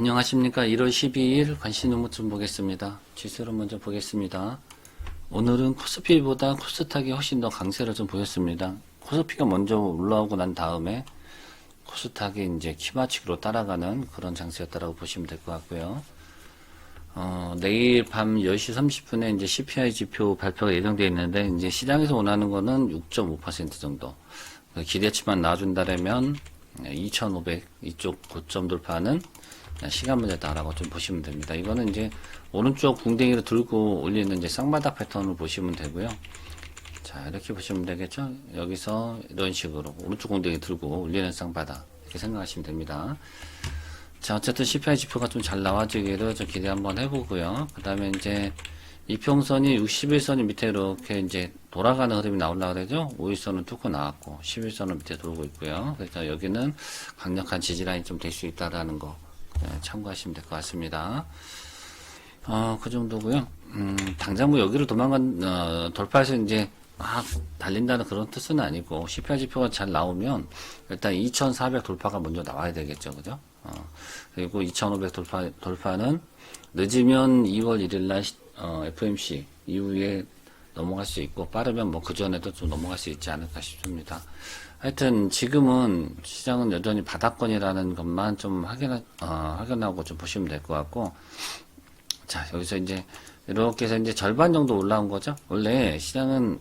안녕하십니까. 1월 12일 관심 종목 좀 보겠습니다. 지수를 먼저 보겠습니다. 오늘은 코스피보다 코스닥이 훨씬 더 강세를 좀 보였습니다. 코스피가 먼저 올라오고 난 다음에 코스닥이 이제 키마치기로 따라가는 그런 장세였다라고 보시면 될 것 같고요. 어, 내일 밤 10시 30분에 이제 CPI 지표 발표가 예정되어 있는데, 이제 시장에서 원하는 거는 6.5% 정도. 기대치만 나와준다면 2,500 이쪽 고점 돌파는 시간 문제다라고 좀 보시면 됩니다. 이거는 이제 오른쪽 궁뎅이를 들고 올리는 이제 쌍바닥 패턴을 보시면 되고요. 자, 이렇게 보시면 되겠죠? 여기서 이런 식으로 오른쪽 궁뎅이 들고 올리는 쌍바닥 이렇게 생각하시면 됩니다. 자, 어쨌든 CPI 지표가 좀 잘 나와주기를 좀 기대 한번 해보고요. 그 다음에 이제 이평선이 61선이 밑에 이렇게 이제 돌아가는 흐름이 나오려고 그러죠. 5일선은 뚫고 나왔고, 11선은 밑에 돌고 있고요. 그래서 여기는 강력한 지지라인이 좀 될 수 있다라는 거 네, 참고하시면 될 것 같습니다. 어, 그 정도고요. 음, 당장 뭐 여기를 도망간, 어, 돌파해서 이제 막 달린다는 그런 뜻은 아니고, CPI 지표가 잘 나오면 일단 2400 돌파가 먼저 나와야 되겠죠. 그죠? 어, 그리고 2500 돌파, 돌파는 늦으면 2월 1일 날 어, FMC 이후에 넘어갈 수 있고 빠르면 뭐 그전에도 좀 넘어갈 수 있지 않을까 싶습니다. 하여튼 지금은 시장은 여전히 바닥권이라는 것만 좀 확인, 어, 확인하고 좀 보시면 될 것 같고 자 여기서 이제 이렇게 해서 이제 절반 정도 올라온 거죠. 원래 시장은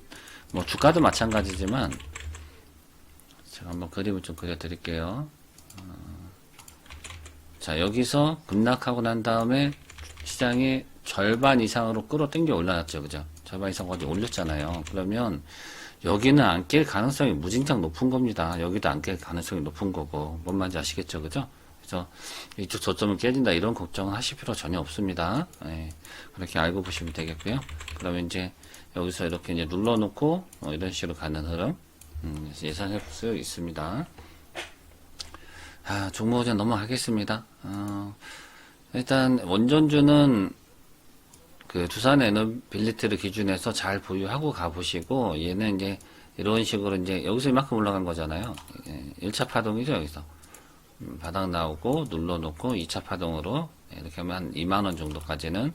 뭐 주가도 마찬가지지만 제가 한번 그림을 좀 그려드릴게요. 자, 여기서 급락하고 난 다음에 시장이 절반 이상으로 끌어당겨 올라왔죠. 그죠? 이상 어디 올렸잖아요. 그러면 여기는 안 깰 가능성이 무진장 높은 겁니다. 여기도 안 깰 가능성이 높은 거고. 뭔 말인지 아시겠죠? 그죠? 그래서 이쪽 저점을 깨진다 이런 걱정은 하실 필요 전혀 없습니다. 예, 그렇게 알고 보시면 되겠고요. 그러면 이제 여기서 이렇게 이제 눌러놓고 어, 이런 식으로 가는 흐름 음, 예상해 볼수 있습니다. 아, 종목 좀 넘어가겠습니다. 어, 일단 원전주는 그 두산 에너빌리티를 기준해서 잘 보유하고 가보시고 얘는 이제 이런 식으로 이제 여기서 이만큼 올라간 거잖아요. 예, 1차 파동이죠 여기서 음, 바닥 나오고 눌러놓고 2차 파동으로 이렇게 하면 한 2만 원 정도까지는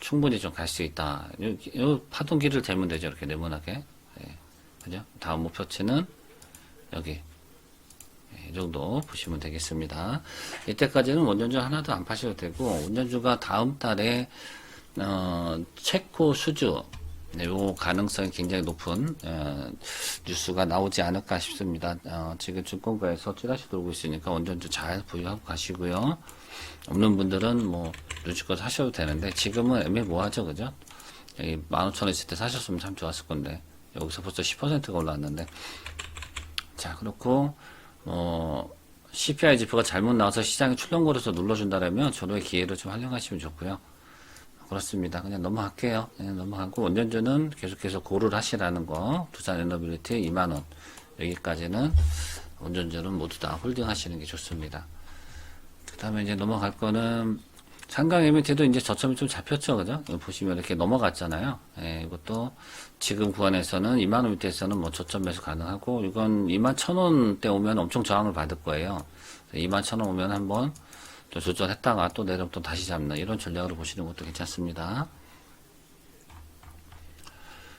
충분히 좀 갈 수 있다. 요, 요 파동기를 재면 되죠 이렇게 네모나게. 예, 그죠? 다음 목표치는 여기 이 정도 보시면 되겠습니다. 이때까지는 원전주 하나도 안 파셔도 되고 원전주가 다음 달에 어, 체코 수주 네, 요 가능성이 굉장히 높은 어, 뉴스가 나오지 않을까 싶습니다. 어, 지금 증권가에서 찌라시 돌고 있으니까 원전주 잘 보유하고 가시고요. 없는 분들은 뭐 눈치껏 사셔도 되는데 지금은 애매모호하죠, 그죠? 여기 15,000원 있을 때 사셨으면 참 좋았을 건데 여기서 벌써 10%가 올라왔는데 자 그렇고 어, CPI 지표가 잘못 나와서 시장에 출렁거려서 눌러준다라면 저도의 기회를 좀 활용하시면 좋고요. 그렇습니다. 그냥 넘어갈게요. 그냥 넘어가고 원전주는 계속해서 고를 하시라는 거. 두산 에너빌리티 2만원. 여기까지는 원전주는 모두 다 홀딩 하시는 게 좋습니다. 그 다음에 이제 넘어갈 거는 상강 에미티도 이제 저점이 좀 잡혔죠. 그죠? 보시면 이렇게 넘어갔잖아요. 예, 이것도 지금 구간에서는 2만원 밑에서는 뭐 저점 매수 가능하고 이건 2만 1천원 대 오면 엄청 저항을 받을 거예요. 2만 1천원 오면 한번 또 조절했다가 또또 다시 잡는 이런 전략으로 보시는 것도 괜찮습니다.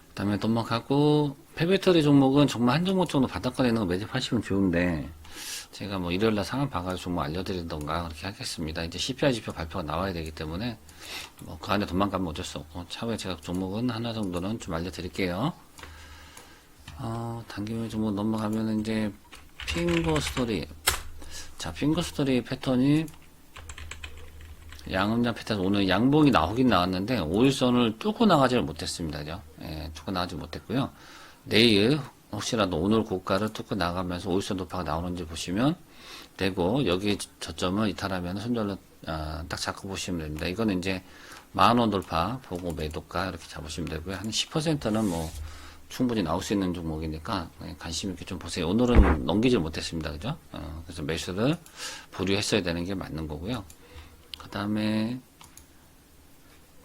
그 다음에 넘어가고 페베터리 종목은 정말 한 종목 정도 바닥권에 있는 거 매집하시면 좋은데 제가 뭐 일요일날 상황 봐가지고 종목 알려드리던가 그렇게 하겠습니다. 이제 CPI 지표 발표가 나와야 되기 때문에 뭐 그 안에 도망가면 어쩔 수 없고 차후에 제가 종목은 하나 정도는 좀 알려드릴게요. 어, 단기물 종목 넘어가면 이제 핑거 스토리 자 핑거 스토리 패턴이 양음장 패턴 오늘 양봉이 나오긴 나왔는데 5일선을 뚫고 나가지를 못했습니다. 그죠? 예, 뚫고 나가지 못했고요. 내일 혹시라도 오늘 고가를 뚫고 나가면서 5일선 돌파가 나오는지 보시면 되고 여기 저점을 이탈하면 손절로 아, 딱 잡고 보시면 됩니다. 이거는 이제 만원 돌파 보고 매도가 이렇게 잡으시면 되고요. 한 10%는 뭐 충분히 나올 수 있는 종목이니까 예, 관심 있게 좀 보세요. 오늘은 넘기질 못했습니다. 그죠? 어, 그래서 매수를 보류했어야 되는 게 맞는 거고요. 그 다음에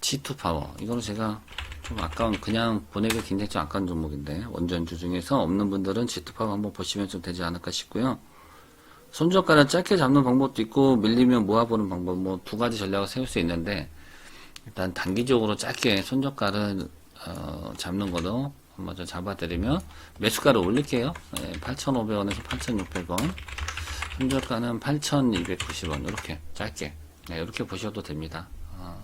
G2 파워 이거는 제가 좀 아까운 그냥 보내기 굉장히 좀 아까운 종목인데 원전주 중에서 없는 분들은 G2 파워 한번 보시면 좀 되지 않을까 싶고요 손저가를 짧게 잡는 방법도 있고 밀리면 모아보는 방법 뭐 두 가지 전략을 세울 수 있는데 일단 단기적으로 짧게 손저가를 어, 잡는 거도 한번 좀 잡아드리면 매수가를 올릴게요. 예, 8,500원에서 8,600원. 손저가는 8,290원 이렇게 짧게 네, 이렇게 보셔도 됩니다. 어,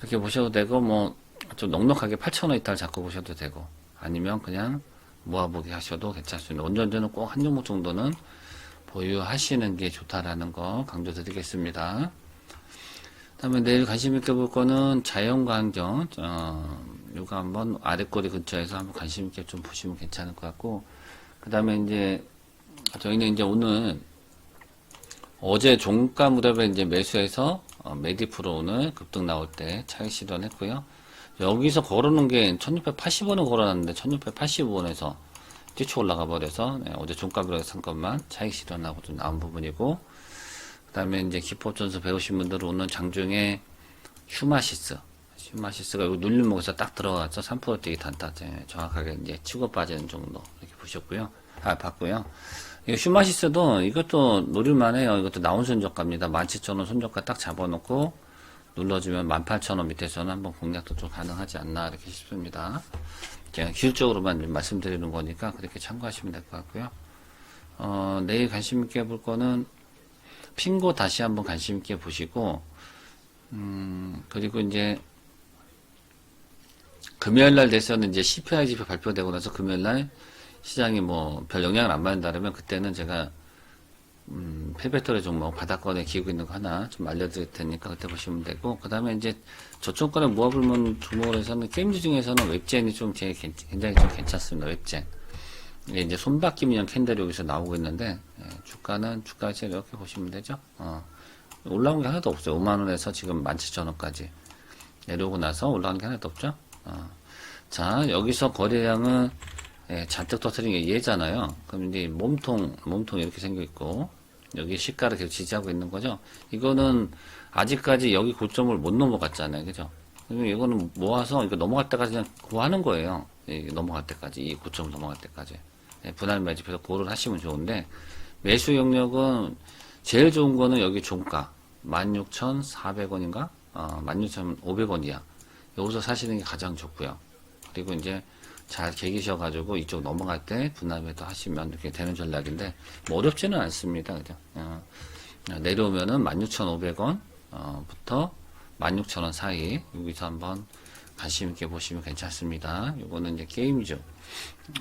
이렇게 보셔도 되고 뭐 좀 넉넉하게 8,000원 이탈 잡고 보셔도 되고 아니면 그냥 모아보기 하셔도 괜찮습니다. 원전주는 꼭한 종목 정도는 보유하시는 게 좋다라는 거 강조드리겠습니다. 다음에 내일 관심 있게 볼 거는 자연광경, 어, 요거 한번 아랫꼬리 근처에서 한번 관심 있게 좀 보시면 괜찮을 것 같고, 그 다음에 이제, 저희는 이제 오늘, 어제 종가 무렵에 이제 매수해서, 어, 메디프로 오늘 급등 나올 때 차익 실현했고요. 여기서 걸어놓은 게 1680원을 걸어놨는데 1685원에서 뛰쳐 올라가 버려서 네, 어제 종가 무렵에 산 것만 차익 실현하고 좀 나온 부분이고, 그 다음에 이제 기법전수 배우신 분들은 오늘 장중에 휴마시스. 휴마시스가 여기 눌림목에서 딱 들어가서 3%대기 단타, 예, 정확하게 이제 치고 빠지는 정도 이렇게 보셨고요. 아, 봤고요. 이 휴마시스도 이것도 노릴만 해요. 이것도 나온 손저가입니다. 17,000원 손저가 딱 잡아놓고 눌러주면 18,000원 밑에서는 한번 공략도 좀 가능하지 않나 이렇게 싶습니다. 그냥 기술적으로만 좀 말씀드리는 거니까 그렇게 참고하시면 될 것 같고요. 어, 내일 관심 있게 볼 거는 핑고 다시 한번 관심 있게 보시고, 음, 그리고 이제, 금요일 날 돼서는 이제 CPI 지표 발표되고 나서 금요일 날 시장이 뭐 별 영향을 안 받는다면 그때는 제가, 음, 페베토의 종목 바닥권에 기고 있는 거 하나 좀 알려드릴 테니까 그때 보시면 되고, 그 다음에 이제 저점권에 모아볼만 종목으로서는 게임주 중에서는 웹젠이 좀 제일 괜- 굉장히 좀 괜찮습니다. 웹젠. 이게 이제 손바뀜 인형 캔들이 여기서 나오고 있는데 예, 주가는 주가지 이렇게 보시면 되죠. 어, 올라온 게 하나도 없어요. 5만 원에서 지금 17,000원까지 내려오고 나서 올라온 게 하나도 없죠. 어. 자 여기서 거래량은 예, 잔뜩 터트린 게 얘잖아요. 그럼 이제 몸통 몸통 이렇게 생겨 있고 여기 시가를 계속 지지하고 있는 거죠. 이거는 아직까지 여기 고점을 못 넘어갔잖아요. 그죠? 이거는 모아서 이거 넘어갈 때까지 그냥 구하는 거예요. 이 넘어갈 때까지, 이 고점 넘어갈 때까지. 예, 분할 매집해서 고를 하시면 좋은데, 매수 영역은 제일 좋은 거는 여기 종가. 16,400원인가? 어, 16,500원이야. 여기서 사시는 게 가장 좋고요. 그리고 이제 잘 개기셔가지고 이쪽 넘어갈 때 분할 매도 하시면 이렇게 되는 전략인데, 뭐 어렵지는 않습니다. 그죠? 어, 내려오면은 16,500원, 어, 부터 16,000원 사이, 여기서 한번 관심 있게 보시면 괜찮습니다. 요거는 이제 게임주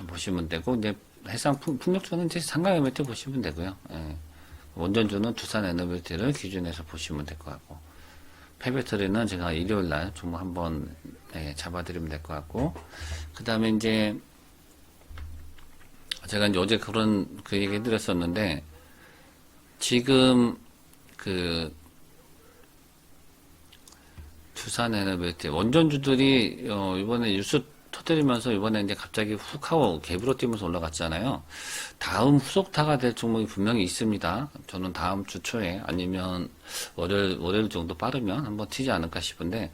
보시면 되고, 이제 해상 풍- 풍력주는 이제 상가 에너티 보시면 되고요. 예. 원전주는 두산 에너비티를 기준해서 보시면 될 것 같고, 페베트리는 제가 일요일 날 종목 한번 예, 잡아드리면 될 것 같고, 그 다음에 이제 제가 이제 어제 그런 그 얘기 해드렸었는데, 지금 그 두산 에너비티 원전주들이 어, 이번에 뉴스 터뜨리면서 이번에 이제 갑자기 훅 하고 갭으로 뛰면서 올라갔잖아요. 다음 후속타가 될 종목이 분명히 있습니다. 저는 다음 주 초에 아니면 월요일 월요일 정도 빠르면 한번 튀지 않을까 싶은데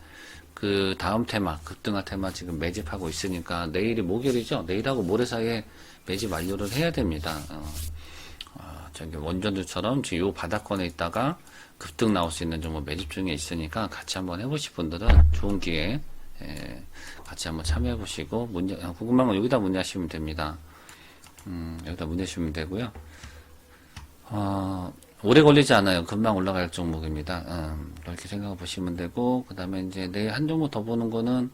그 다음 테마 급등화 테마 지금 매집하고 있으니까 내일이 목요일이죠. 내일하고 모레 사이에 매집 완료를 해야 됩니다. 어. 아, 저기 원전주처럼 지금 요 바닥권에 있다가 급등 나올 수 있는 종목 매집 중에 있으니까 같이 한번 해보실 분들은 좋은 기회 에, 같이 한번 참여해 보시고 문제 아, 궁금한 건 여기다 문의하시면 됩니다. 음, 여기다 문의하시면 되고요. 어, 오래 걸리지 않아요. 금방 올라갈 종목입니다. 음, 그렇게 생각해 보시면 되고 그 다음에 이제 내일 한 종목 더 보는 거는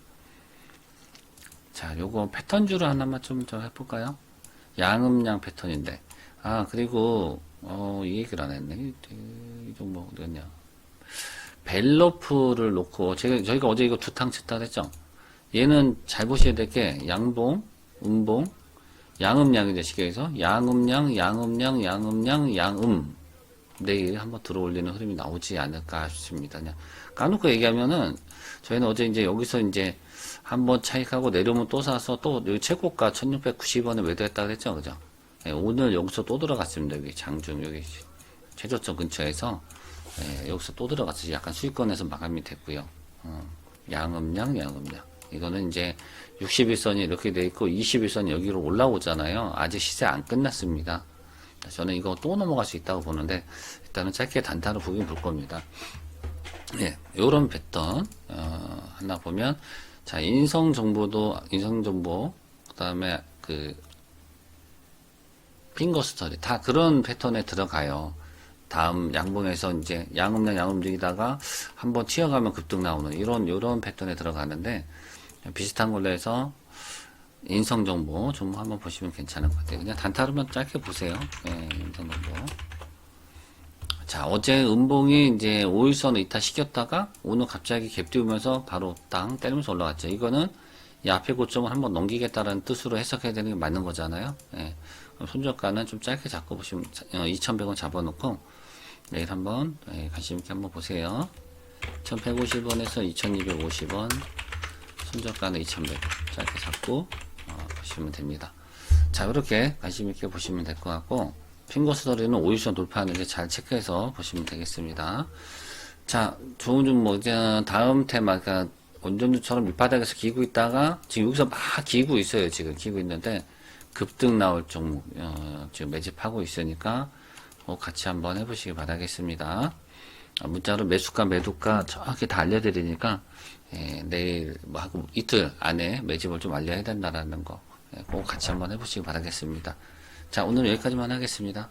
자, 요거 패턴주로 하나만 좀, 좀 해볼까요? 양음양 패턴인데 아, 그리고, 어, 이 얘기를 안 했네. 이, 이 종목 어디였냐. 벨로프를 놓고, 제가, 저희가 어제 이거 두탕 치탕 했죠? 얘는 잘 보셔야 될 게, 양봉, 음봉, 양음양이죠, 시계에서. 양음양, 양음양, 양음양, 양음. 내일 한번 들어 올리는 흐름이 나오지 않을까 싶습니다. 그냥 까놓고 얘기하면은, 저희는 어제 이제 여기서 이제 한번 차익하고 내려오면 또 사서 또 여기 최고가 1690원에 매도했다 그랬죠, 그죠? 예, 오늘 여기서 또 들어갔습니다. 여기 장중 여기 최저점 근처에서 예, 여기서 또 들어갔어요. 약간 수익권에서 마감이 됐고요. 어, 양음양, 양음양. 이거는 이제 61선이 이렇게 돼 있고 21선이 여기로 올라오잖아요. 아직 시세 안 끝났습니다. 저는 이거 또 넘어갈 수 있다고 보는데 일단은 짧게 단타로 보긴 볼 겁니다. 예, 요런 패턴 어, 하나 보면 자 인성 정보도 인성 정보 그다음에 그 핑거 스터디 다 그런 패턴에 들어가요. 다음 양봉에서 이제 양음량 양음중이다가 한번 튀어가면 급등 나오는 이런 요런 패턴에 들어가는데 비슷한 걸로 해서 인성 정보 좀 한번 보시면 괜찮을 것 같아요. 그냥 단타로만 짧게 보세요. 예, 인성 정보. 자, 어제 음봉이 이제 5일선 이탈 시켰다가 오늘 갑자기 갭 띄우면서 바로 땅 때리면서 올라갔죠. 이거는 이 앞에 고점을 한번 넘기겠다는 뜻으로 해석해야 되는 게 맞는 거잖아요. 예. 손절가는 좀 짧게 잡고 보시면 2,100원 잡아놓고 내일 한번 예, 관심 있게 한번 보세요. 1,150원에서 2,250원 손절가는 2,100원 짧게 잡고 어, 보시면 됩니다. 자, 이렇게 관심 있게 보시면 될 것 같고 핑거스터리는 5일선 돌파하는데 잘 체크해서 보시면 되겠습니다. 자, 좋은 좀 뭐, 이제 다음 테마, 그러니까 원전주처럼 밑바닥에서 기고 있다가 지금 여기서 막 기고 있어요. 지금 기고 있는데 급등 나올 종목 어, 지금 매집하고 있으니까 어, 같이 한번 해보시기 바라겠습니다. 아, 문자로 매수가 매도가 정확히 다 알려드리니까 예, 내일 뭐 하고 이틀 안에 매집을 좀 알려야 된다라는 거 예, 꼭 같이 한번 해보시기 바라겠습니다. 자 오늘 여기까지만 하겠습니다.